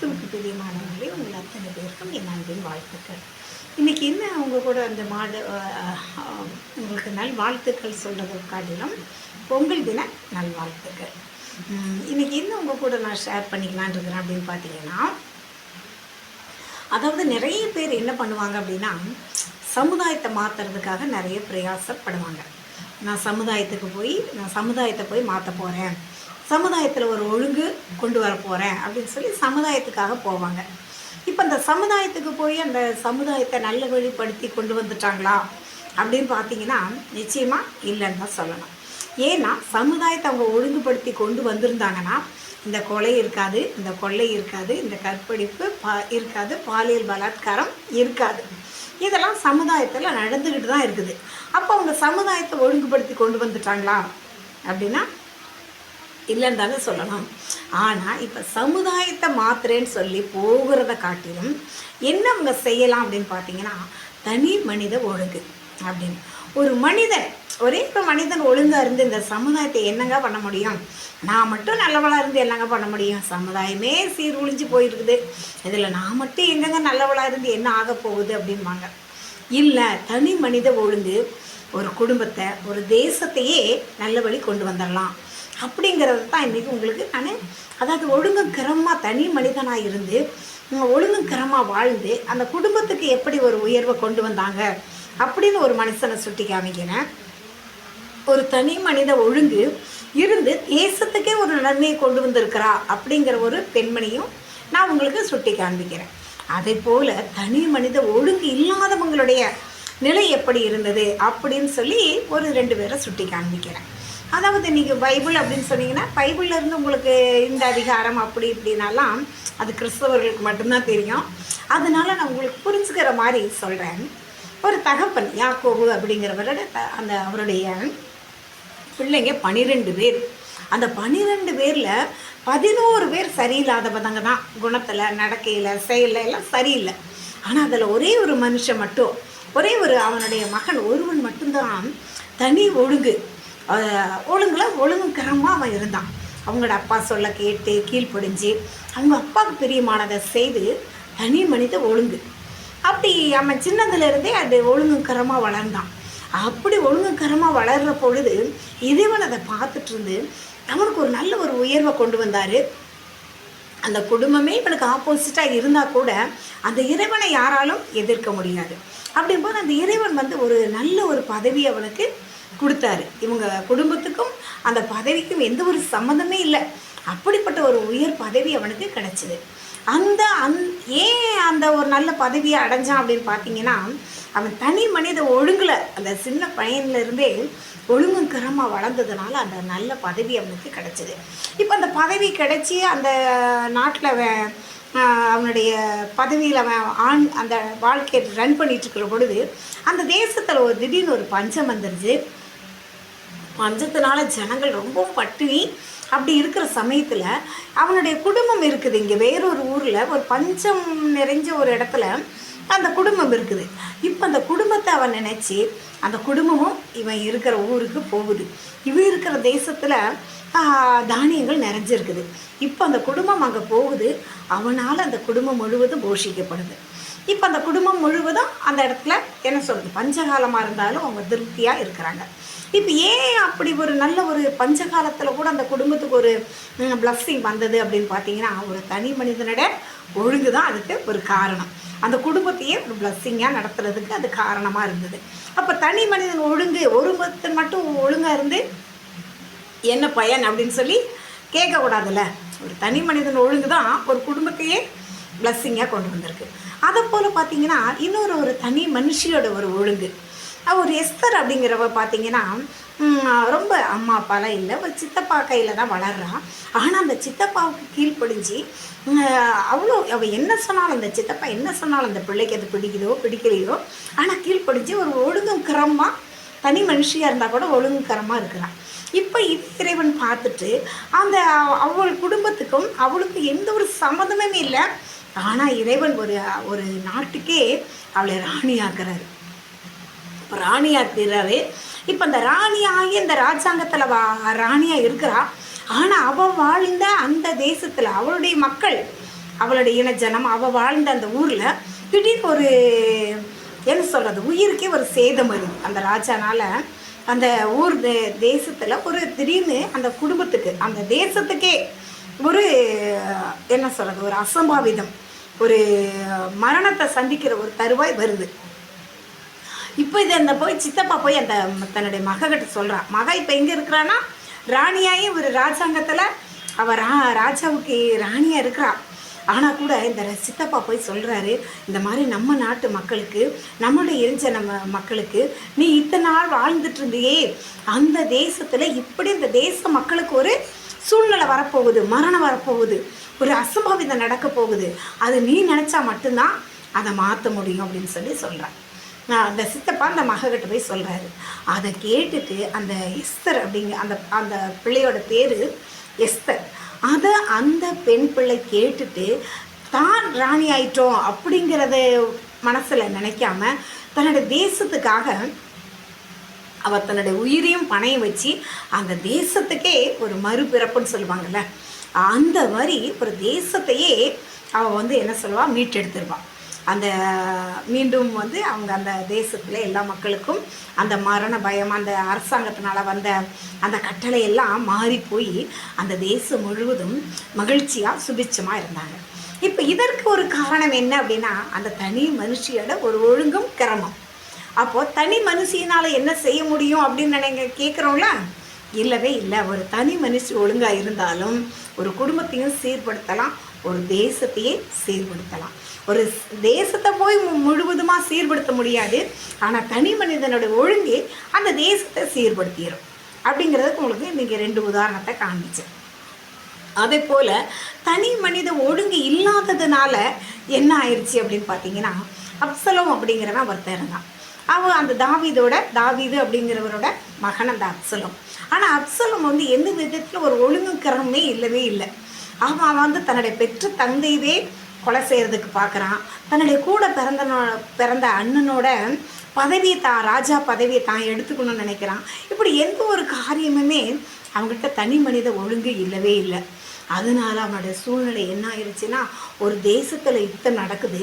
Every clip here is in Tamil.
கிறிஸ்துவுக்கு பிரியமானவர்களே உங்கள் அத்தனை பேருக்கும் என் அன்பின் வாழ்த்துக்கள். இன்றைக்கி என்ன அவங்க கூட அந்த மாடு உங்களுக்கு நல் வாழ்த்துக்கள் காட்டிலும் பொங்கல் தின நல்வாழ்த்துக்கள் இன்றைக்கி என்ன உங்கள் கூட நான் ஷேர் பண்ணிக்கலான் இருக்கிறேன் அப்படின்னு பார்த்தீங்கன்னா அதாவது நிறைய பேர் என்ன பண்ணுவாங்க அப்படின்னா சமுதாயத்தை மாற்றுறதுக்காக நிறைய பிரயாசப்படுவாங்க. நான் சமுதாயத்துக்கு போய் நான் சமுதாயத்தை போய் மாற்ற போகிறேன் சமுதாயத்தில் ஒரு ஒழுங்கு கொண்டு வர போகிறேன் அப்படின்னு சொல்லி சமுதாயத்துக்காக போவாங்க. இப்போ அந்த சமுதாயத்துக்கு போய் அந்த சமுதாயத்தை நல்ல வழிப்படுத்தி கொண்டு வந்துட்டாங்களா அப்படின்னு பார்த்தீங்கன்னா நிச்சயமாக இல்லைன்னு தான் சொல்லணும். ஏன்னா சமுதாயத்தை அவங்க ஒழுங்குபடுத்தி கொண்டு வந்திருந்தாங்கன்னா இந்த கொலை இருக்காது இந்த கொள்ளை இருக்காது இந்த கற்பழிப்பு பா இருக்காது பாலியல் பலாத்காரம் இருக்காது. இதெல்லாம் சமுதாயத்தில் நடந்துக்கிட்டு தான் இருக்குது. அப்போ அவங்க சமுதாயத்தை ஒழுங்குபடுத்தி கொண்டு வந்துட்டாங்களா அப்படின்னா இல்லைன்னு தானே சொல்லலாம் ஆனால் இப்போ சமுதாயத்தை மாத்துறேன்னு சொல்லி போகிறத காட்டிலும் என்ன அவங்க செய்யலாம் அப்படின்னு பார்த்தீங்கன்னா தனி மனித ஒழுங்கு அப்படின்னு. ஒரு மனிதன் ஒரே இப்போ மனிதன் ஒழுங்காக இருந்து இந்த சமுதாயத்தை என்னங்க பண்ண முடியும்? நான் மட்டும் நல்லவளாக இருந்து என்னங்க பண்ண முடியும்? சமுதாயமே சீர்குழிஞ்சு போயிருக்குது. இதில் நான் மட்டும் எங்கங்க நல்லவளாக இருந்து என்ன ஆக போகுது அப்படிம்பாங்க. இல்லை தனி மனித ஒழுங்கு ஒரு குடும்பத்தை ஒரு தேசத்தையே நல்ல வழி கொண்டு வந்துடலாம் அப்படிங்கிறது தான் இன்றைக்கி உங்களுக்கு நான் அதாவது ஒழுங்குக்கரமாக தனி மனிதனாக இருந்து ஒழுங்குக்கரமாக வாழ்ந்து அந்த குடும்பத்துக்கு எப்படி ஒரு உயர்வை கொண்டு வந்தாங்க அப்படின்னு ஒரு மனுஷனை சுட்டி காமிக்கிறேன். ஒரு தனி மனித ஒழுங்கு இருந்து தேசத்துக்கே ஒரு நன்மையை கொண்டு வந்திருக்கிறா அப்படிங்கிற ஒரு பெண்மணியும் நான் உங்களுக்கு சுட்டி காண்பிக்கிறேன். அதே போல் தனி மனித ஒழுங்கு இல்லாதவங்களுடைய நிலை எப்படி இருந்தது அப்படின்னு சொல்லி ஒரு ரெண்டு பேரை சுட்டி காண்பிக்கிறேன். அதாவது நீங்கள் பைபிள் அப்படின்னு சொன்னீங்கன்னா பைபிள்லேருந்து உங்களுக்கு இந்த அதிகாரம் அப்படி இப்படின்னாலாம் அது கிறிஸ்தவர்களுக்கு மட்டும்தான் தெரியும். அதனால நான் உங்களுக்கு புரிஞ்சுக்கிற மாதிரி சொல்கிறேன் ஒரு தகப்பன் யாக்கோபு அப்படிங்கிறவரோட த- அந்த அவருடைய பிள்ளைங்க பன்னிரெண்டு பேர். அந்த பன்னிரெண்டு பேரில் பதினோரு பேர் சரியில்லாதவங்க தான். குணத்தில் நடக்கையில் செயலில் எல்லாம் சரியில்லை. ஆனால் அதில் ஒரே ஒரு மனுஷன் மட்டும் ஒரே ஒரு அவனுடைய மகன் ஒருவன் மட்டும்தான் தனி ஒழுங்கு. ஒழுங்கில் ஒழுங்குக்கரமாக அவன் இருந்தான். அவங்களோட அப்பா சொல்ல கேட்டு கீழ்ப்படிஞ்சு அவங்க அப்பாவுக்கு பிரியமானதை செய்து தனி மனித ஒழுங்கு. அப்படி அவன் சின்னதுலேருந்தே அது ஒழுங்குக்கரமாக வளர்ந்தான். அப்படி ஒழுங்குக்கரமாக வளர்கிற பொழுது இறைவன் அதை பார்த்துட்டு இருந்து அவனுக்கு ஒரு நல்ல ஒரு உயர்வை கொண்டு வந்தார். அந்த குடும்பமே இவனுக்கு ஆப்போசிட்டாக இருந்தால் கூட அந்த இறைவனை யாராலும் எதிர்க்க முடியாது. அப்படிங்கும்போது அந்த இறைவன் வந்து ஒரு நல்ல ஒரு பதவி அவனுக்கு கொடுத்தாரு. இவங்க குடும்பத்துக்கும் அந்த பதவிக்கும் எந்த ஒரு சம்மந்தமே இல்லை. அப்படிப்பட்ட ஒரு உயர் பதவி அவனுக்கு கிடைச்சிது. அந்த அந் ஏன் அந்த ஒரு நல்ல பதவியை அடைஞ்சான் அப்படின்னு பார்த்தீங்கன்னா அவன் தனி மனித ஒழுங்கில் அந்த சின்ன பையன்ல இருந்தே ஒழுங்குக்கரமாக வளர்ந்ததுனால அந்த நல்ல பதவி அவனுக்கு கிடைச்சிது. இப்போ அந்த பதவி கிடைச்சி அந்த நாட்டில் அவன் அவனுடைய பதவியில் அவன் ஆண் அந்த வாழ்க்கையை ரன் பண்ணிகிட்ருக்கிற பொழுது அந்த தேசத்தில் ஒரு திடீர்னு ஒரு பஞ்சம் வந்துருச்சு. மஞ்சத்தினால ஜனங்கள் ரொம்பவும் பட்டினி. அப்படி இருக்கிற சமயத்தில் அவனுடைய குடும்பம் இருக்குது. இங்கே வேறொரு ஊரில் ஒரு பஞ்சம் நிறைஞ்ச ஒரு இடத்துல அந்த குடும்பம் இருக்குது. இப்போ அந்த குடும்பத்தை அவன் நினச்சி அந்த குடும்பமும் இவன் இருக்கிற ஊருக்கு போகுது. இவன் இருக்கிற தேசத்தில் தானியங்கள் நிறைஞ்சிருக்குது. இப்போ அந்த குடும்பம் அங்கே போகுது. அவனால் அந்த குடும்பம் முழுவதும் போஷிக்கப்படுது. இப்போ அந்த குடும்பம் முழுவதும் அந்த இடத்துல என்ன சொல்கிறது பஞ்சகாலமாக இருந்தாலும் அவங்க திருப்தியாக இருக்கிறாங்க. இப்போ ஏன் அப்படி ஒரு நல்ல ஒரு பஞ்சகாலத்தில் கூட அந்த குடும்பத்துக்கு ஒரு பிளஸ்ஸிங் வந்தது அப்படின்னு பார்த்தீங்கன்னா ஒரு தனி மனிதனோட ஒழுங்கு தான் அதுக்கு ஒரு காரணம். அந்த குடும்பத்தையே ஒரு பிளஸ்ஸிங்காக நடத்துறதுக்கு அது காரணமாக இருந்தது. அப்போ தனி மனிதன் ஒழுங்கு ஒருத்தன் மட்டும் ஒழுங்காக இருந்து என்ன பயன் அப்படின்னு சொல்லி கேட்கக்கூடாதுல்ல. ஒரு தனி மனிதன் ஒழுங்கு தான் ஒரு குடும்பத்தையே பிளஸ்ஸிங்காக கொண்டு வந்திருக்கு. அதை போல் பார்த்தீங்கன்னா இன்னொரு ஒரு தனி மனுஷியோட ஒரு ஒழுங்கு. ஒரு எஸ்தர் அப்படிங்கிறவ பார்த்தீங்கன்னா ரொம்ப அம்மா அப்பாலாம் இல்லை ஒரு சித்தப்பா கையில் தான் வளர்கிறான் ஆனால் அந்த சித்தப்பாவுக்கு கீழ்ப்படிஞ்சு அவ்வளோ அவள் என்ன சொன்னாலும் அந்த சித்தப்பா என்ன சொன்னாலும் அந்த பிள்ளைக்கு அது பிடிக்குதோ பிடிக்கலையோ ஆனால் கீழ்ப்படிஞ்சு ஒரு ஒழுங்கும் கிரமமாக தனி மனுஷியாக இருந்தால் கூட ஒழுங்குக்கரமாக இருக்கிறான் இப்போ இது இறைவன் பார்த்துட்டு அந்த அவள் குடும்பத்துக்கும் அவளுக்கு எந்த ஒரு சம்மந்தமே இல்லை. ஆனால் இறைவன் ஒரு ஒரு நாட்டுக்கே அவளை ராணியாக்குறாரு. இப்போ ராணியாக்குறாரு இப்போ அந்த ராணியாகி அந்த ராஜாங்கத்தில் வா ராணியாக இருக்கிறா. ஆனால் அவள் வாழ்ந்த அந்த தேசத்தில் அவளுடைய மக்கள் அவளுடைய இனஜனம் அவள் வாழ்ந்த அந்த ஊரில் திடீர்னு ஒரு என்ன சொல்கிறது உயிருக்கே ஒரு சேதம் வருது. அந்த ராஜானால் அந்த ஊர் தே தேசத்தில் ஒரு திடீர்னு அந்த குடும்பத்துக்கு அந்த தேசத்துக்கே ஒரு என்ன சொல்கிறது ஒரு அசம்பாவிதம் ஒரு மரணத்தை சந்திக்கிற ஒரு தருவாய் வருது. இப்போ இதை அந்த போய் சித்தப்பா போய் அந்த தன்னுடைய மககிட்ட சொல்கிறான் மக இப்போ எங்கே இருக்கிறான்னா ராணியாகி ஒரு ராஜாங்கத்தில் அவள் ரா ராஜாவுக்கு ராணியாக இருக்கிறா. ஆனால் கூட இந்த சித்தப்பா போய் சொல்கிறாரு இந்த மாதிரி நம்ம நாட்டு மக்களுக்கு நம்மளுடைய எரிஞ்ச நம்ம மக்களுக்கு நீ இத்தனை நாள் வாழ்ந்துட்டு இருந்தியே அந்த தேசத்தில் இப்படி இந்த தேச மக்களுக்கு ஒரு சூழ்நிலை வரப்போகுது மரணம் வரப்போகுது ஒரு அசம்பாவிதம் நடக்க போகுது. அது நீ நினச்சா மட்டும்தான் அதை மாற்ற முடியும் அப்படின்னு சொல்லி சொல்கிறேன் நான் அந்த சித்தப்பா அந்த மகக்கிட்ட போய் சொல்கிறாரு அதை கேட்டுட்டு அந்த எஸ்தர் அப்படிங்க அந்த அந்த பிள்ளையோட பேர் எஸ்தர். அதை அந்த பெண் பிள்ளை கேட்டுட்டு தான் ராணி ஆயிட்டோம் அப்படிங்கிறத மனசில் நினைக்காம தன்னோட தேசத்துக்காக அவள் தன்னுடைய உயிரையும் பணையம் வச்சு அந்த தேசத்துக்கே ஒரு மறுபிறப்புன்னு சொல்லுவாங்கள்ல அந்த மாதிரி ஒரு தேசத்தையே அவள் வந்து என்ன சொல்லுவாள் மீட்டெடுத்துருவாள் அந்த மீண்டும் வந்து அவங்க அந்த தேசத்தில் எல்லா மக்களுக்கும் அந்த மரண பயம் அந்த அரசாங்கத்தினால் வந்த அந்த கட்டளை எல்லாம் மாறி போய் அந்த தேசம் முழுவதும் மகிழ்ச்சியாக சுபிட்சமாக இருந்தாங்க. இப்போ இதற்கு ஒரு காரணம் என்ன அப்படின்னா அந்த தனி மனுஷியோட ஒரு ஒழுங்கும் கிரமம். அப்போது தனி மனுஷினால் என்ன செய்ய முடியும் அப்படின்னு நினைங்க கேட்குறோம்ல இல்லவே இல்லை. ஒரு தனி மனுஷி ஒழுங்காக இருந்தாலும் ஒரு குடும்பத்தையும் சீர்படுத்தலாம் ஒரு தேசத்தையே சீர்படுத்தலாம். ஒரு தேசத்தை போய் மு- முழுவதுமாக சீர்படுத்த முடியாது. ஆனால் தனி மனிதனோட ஒழுங்கே அந்த தேசத்தை சீர்படுத்திடும் அப்படிங்கிறதுக்கு உங்களுக்கு இன்றைக்கி ரெண்டு உதாரணத்தை காண்பிச்சேன். அதே போல் தனி மனித ஒழுங்கு இல்லாததுனால என்ன ஆயிடுச்சு அப்படின்னு பார்த்தீங்கன்னா அப்சலம் அப்படிங்கிறவன் ஒருத்தன் இருந்தான். அவன் அந்த தாவீதோட தாவிது அப்படிங்கிறவரோட மகன் அந்த அப்சலம். ஆனால் அப்சலம் வந்து எந்த விதத்தில் ஒரு ஒழுங்கு இல்லவே இல்லை. அவன் அவன் வந்து தன்னுடைய பெற்ற தந்தையவே கொலை செய்கிறதுக்கு பார்க்குறான். தன்னுடைய கூட பிறந்த பிறந்த அண்ணனோட பதவியை தான் ராஜா பதவியை தான் எடுத்துக்கணும்னு நினைக்கிறான். இப்படி எந்த ஒரு காரியமுமே அவங்ககிட்ட தனி மனித ஒழுங்கு இல்லவே இல்லை. அதனால அவனுடைய சூழ்நிலை என்ன ஆயிடுச்சுன்னா ஒரு தேசத்தில் யுத்தம் நடக்குது.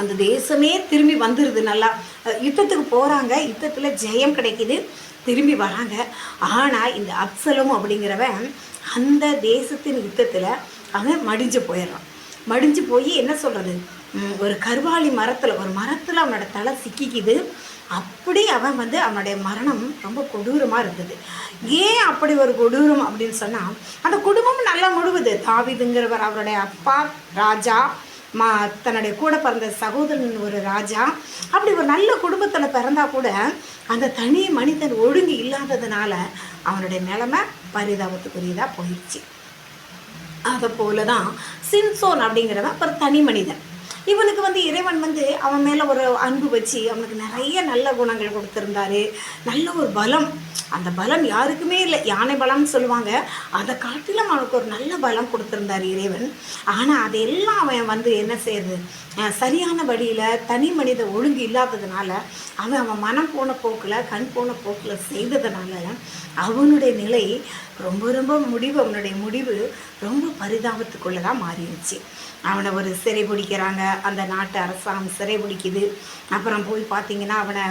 அந்த தேசமே திரும்பி வந்துடுது நல்லா. யுத்தத்துக்கு போகிறாங்க யுத்தத்தில் ஜெயம் கிடைக்குது. திரும்பி வராங்க. ஆனால் இந்த அப்சலம் அப்படிங்கிறவன் அந்த தேசத்தின் யுத்தத்தில் அவன் மடிஞ்சு போயிடுறான். மடிஞ்சு போய் என்ன சொல்கிறது ஒரு கருவாளி மரத்தில் ஒரு மரத்தில் அவனோட தலை சிக்கிக்குது. அப்படி அவன் வந்து அவனுடைய மரணம் ரொம்ப கொடூரமாக இருந்தது. ஏன் அப்படி ஒரு கொடூரம் அப்படின்னு சொன்னால் அந்த குடும்பம் நல்லா முழுவுது தாவிதுங்கிறவர் அவருடைய அப்பா ராஜா மா தன்னுடைய கூட பிறந்த சகோதரன் ஒரு ராஜா. அப்படி ஒரு நல்ல குடும்பத்தில் பிறந்தா கூட அந்த தனி மனிதன் ஒழுங்கு இல்லாததுனால அவனுடைய நிலைமை பரிதாபத்துக்குரியதாக போயிடுச்சு அதை போல தான் சின்சோன் அப்படிங்கிறவன் ஒரு தனி மனிதன். இவனுக்கு வந்து இறைவன் வந்து அவன் மேலே ஒரு அன்பு வச்சு அவனுக்கு நிறைய நல்ல குணங்கள் கொடுத்துருந்தாரு. நல்ல ஒரு பலம். அந்த பலம் யாருக்குமே இல்லை. யானை பலம்னு சொல்லுவாங்க. அதை காட்டிலும் அவனுக்கு ஒரு நல்ல பலம் கொடுத்துருந்தார் இறைவன். ஆனால் அதையெல்லாம் அவன் வந்து என்ன செய்யுது சரியான வழியில் தனி மனித ஒழுங்கு இல்லாததுனால அவன் அவன் மனம் போன போக்கில் கண் போன போக்கில் செய்ததுனால அவனுடைய நிலை ரொம்ப ரொம்ப முடிவு அவனுடைய முடிவு ரொம்ப பரிதாபத்துக்குள்ளதாக மாறிடுச்சு. அவனை ஒரு சிறை பிடிக்கிறாங்க. அந்த நாட்டு அரசாங்கம் சிறை பிடிக்குது. அப்புறம் போய் பார்த்தீங்கன்னா அவனை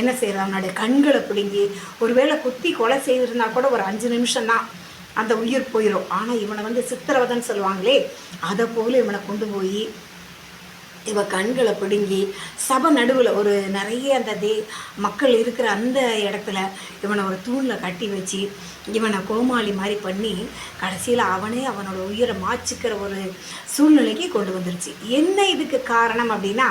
என்ன செய்யறது? அவனுடைய கண்களை பிடுங்கி ஒருவேளை குத்தி கொலை செய்திருந்தா கூட ஒரு அஞ்சு நிமிஷம் தான் அந்த உயிர் போயிடும் ஆனால் இவனை வந்து சித்திரவதைன்னு சொல்லுவாங்களே அதை போல இவனை கொண்டு போய் இவ கண்களை பிடுங்கி சபை நடுவில் ஒரு நிறைய அந்த தே மக்கள் இருக்கிற அந்த இடத்துல இவனை ஒரு தூணில் கட்டி வச்சு இவனை கோமாளி மாதிரி பண்ணி கடைசியில் அவனே அவனோட உயிரை மாச்சிக்கிற ஒரு சூழ்நிலைக்கு கொண்டு வந்துருச்சு. என்ன இதுக்கு காரணம் அப்படின்னா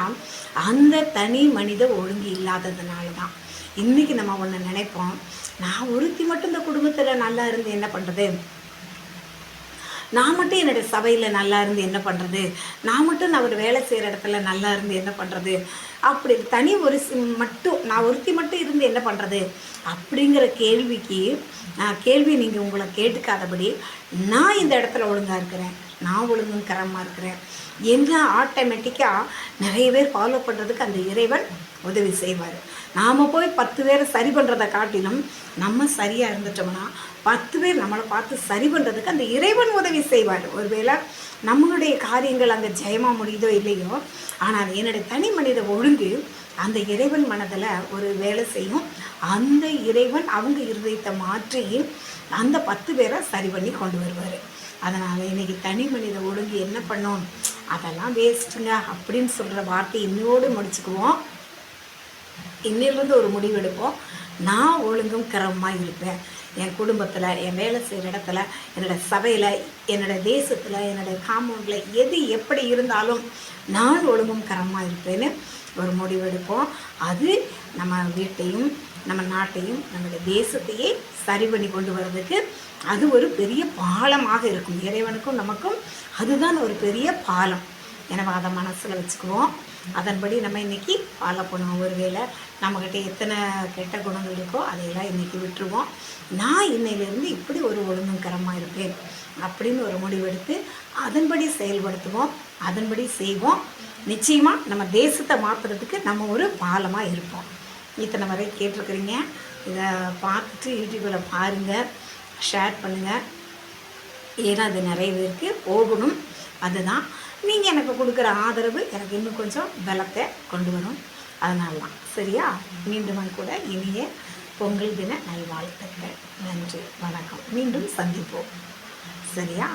அந்த தனி மனித ஒழுங்கு இல்லாததுனால தான் இன்றைக்கி நம்ம ஒன்று நினைப்போம் நான் ஒருத்தி மட்டும் இந்த குடும்பத்தில் நல்லா இருந்து என்ன பண்ணுறது நான் மட்டும் என்னுடைய சபையில் நல்லா இருந்து என்ன பண்ணுறது நான் மட்டும் நான் ஒரு வேலை செய்கிற இடத்துல நல்லா இருந்து என்ன பண்ணுறது அப்படி தனி ஒரு மட்டும் நான் ஒருத்தி மட்டும் இருந்து என்ன பண்ணுறது அப்படிங்கிற கேள்விக்கு நான் கேள்வி நீங்கள் உங்களை கேட்டுக்காதபடி நான் இந்த இடத்துல ஒழுங்காக இருக்கிறேன். நான் ஒழுங்கும் கரமாக இருக்கிறேன். என்ன ஆட்டோமேட்டிக்காக நிறைய பேர் ஃபாலோ பண்ணுறதுக்கு அந்த இறைவன் உதவி செய்வார். நாம் போய் பத்து பேரை சரி பண்ணுறதை காட்டிலும் நம்ம சரியாக இருந்துட்டோம்னா பத்து பேர் நம்மளை பார்த்து சரி பண்ணுறதுக்கு அந்த இறைவன் உதவி செய்வார். ஒருவேளை நம்மளுடைய காரியங்கள் அங்கே ஜெயமாக முடியுதோ இல்லையோ ஆனால் என்னுடைய தனி மனித ஒழுங்கு அந்த இறைவன் மனதில் ஒரு வேலை செய்யும். அந்த இறைவன் அவங்க இருதயத்தை மாற்றி அந்த பத்து பேரை சரி பண்ணி கொண்டு வருவார். அதனால் இன்னைக்கு தனி மனித ஒழுங்கு என்ன பண்ணும்? அதெல்லாம் வேஸ்ட்டுங்க. அப்படின்னு சொல்கிற வார்த்தை இன்னோடு முடிச்சுக்குவோம். இன்னிலிருந்து ஒரு முடிவெடுப்போம் நான் ஒழுங்கும் கிரமமாக இருப்பேன். என் குடும்பத்தில் என் வேலை செய்கிற இடத்துல என்னோட சபையில் என்னோட தேசத்தில் என்னோட காம்பவுண்டில் எது எப்படி இருந்தாலும் நான் ஒழுங்கும் கரமாக இருப்பேன்னு ஒரு முடிவெடுப்போம் அது நம்ம வீட்டையும் நம்ம நாட்டையும் நம்முடைய தேசத்தையே சரி பண்ணி கொண்டு வர்றதுக்கு அது ஒரு பெரிய பாலமாக இருக்கும். இறைவனுக்கும் நமக்கும் அதுதான் ஒரு பெரிய பாலம். எனவே அதை மனசில் வச்சுக்குவோம். அதன்படி நம்ம இன்றைக்கி ஃபாலோ பண்ணுவோம் ஒருவேளை நம்மக்கிட்ட எத்தனை கெட்ட குணங்கள் இருக்கோ அதையெல்லாம் இன்றைக்கி விட்டுருவோம். நான் இன்னையிலேருந்து இப்படி ஒரு ஒழுங்குங்கரமாக இருப்பேன் அப்படின்னு ஒரு முடிவெடுத்து அதன்படி செயல்படுத்துவோம். அதன்படி செய்வோம். நிச்சயமாக நம்ம தேசத்தை மாற்றுறதுக்கு நம்ம ஒரு பாலமாக இருப்போம். இத்தனை வரை கேட்டிருக்கிறீங்க. இதை பார்த்துட்டு யூடியூப்பில் பாருங்கள் ஷேர் பண்ணுங்கள் ஏன்னா அது நிறைய பேருக்கு போகணும். அதுதான். நீங்கள் எனக்கு கொடுக்குற ஆதரவு எனக்கு இன்னும் கொஞ்சம் பலத்தை கொண்டு வரும். அதனால தான் சரியா? மீண்டும் கூட இனிய பொங்கல் தின நல்வாழ்த்துக்கள். நன்றி. வணக்கம். மீண்டும் சந்திப்போம். சரியா?